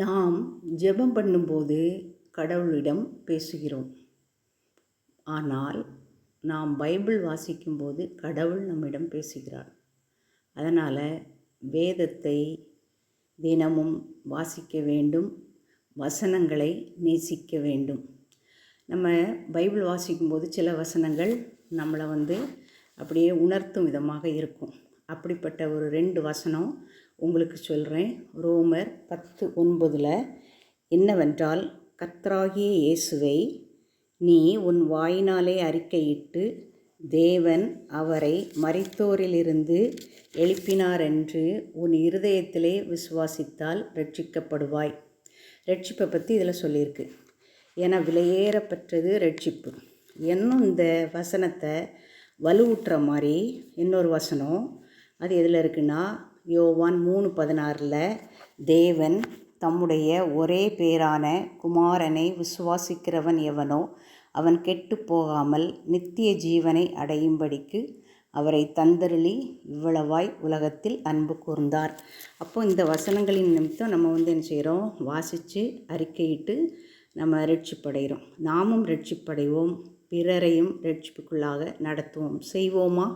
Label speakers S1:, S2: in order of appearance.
S1: நாம் ஜெபம் பண்ணும்போது கடவுளிடம் பேசுகிறோம். ஆனால் நாம் பைபிள் வாசிக்கும்போது கடவுள் நம்மிடம் பேசுகிறார். அதனால் வேதத்தை தினமும் வாசிக்க வேண்டும் வசனங்களை நேசிக்க வேண்டும். நம்ம பைபிள் வாசிக்கும்போது சில வசனங்கள் நம்மளை வந்து அப்படியே உணர்த்தும் விதமாக இருக்கும். அப்படிப்பட்ட ஒரு ரெண்டு வசனம் உங்களுக்கு சொல்கிறேன் ரோமர் பத்து ஒன்பதில் என்னவென்றால் கத்ராகிய இயேசுவை நீ உன் வாயினாலே அறிக்கையிட்டு தேவன் அவரை மறைத்தோரிலிருந்து எழுப்பினார் என்று உன் இருதயத்திலே விசுவாசித்தால் ரட்சிக்கப்படுவாய் ரட்சிப்பை பற்றி இதில் சொல்லியிருக்கு. ஏன்னா விலையேறப்பட்டது ரட்சிப்பு இன்னும் இந்த வசனத்தை வலுவூட்டுற மாதிரி இன்னொரு வசனம் அது எதில் இருக்குன்னா யோவான் மூணு பதினாறில் தேவன் தம்முடைய ஒரே பேரான குமாரனை விசுவாசிக்கிறவன் எவனோ அவன் கெட்டு போகாமல் நித்திய ஜீவனை அடையும்படிக்கு அவரை தந்தருளி இவ்வளவாய் உலகத்தில் அன்பு கூர்ந்தார். அப்போ இந்த வசனங்களின் நிமித்தம் நம்ம வந்து என்ன செய்கிறோம் வாசித்து அறிக்கையிட்டு நம்ம ரட்சிப்படைகிறோம் நாமும் ரட்சிப்படைவோம். பிறரையும் ரட்சிப்புக்குள்ளாக நடத்துவோம். செய்வோமா?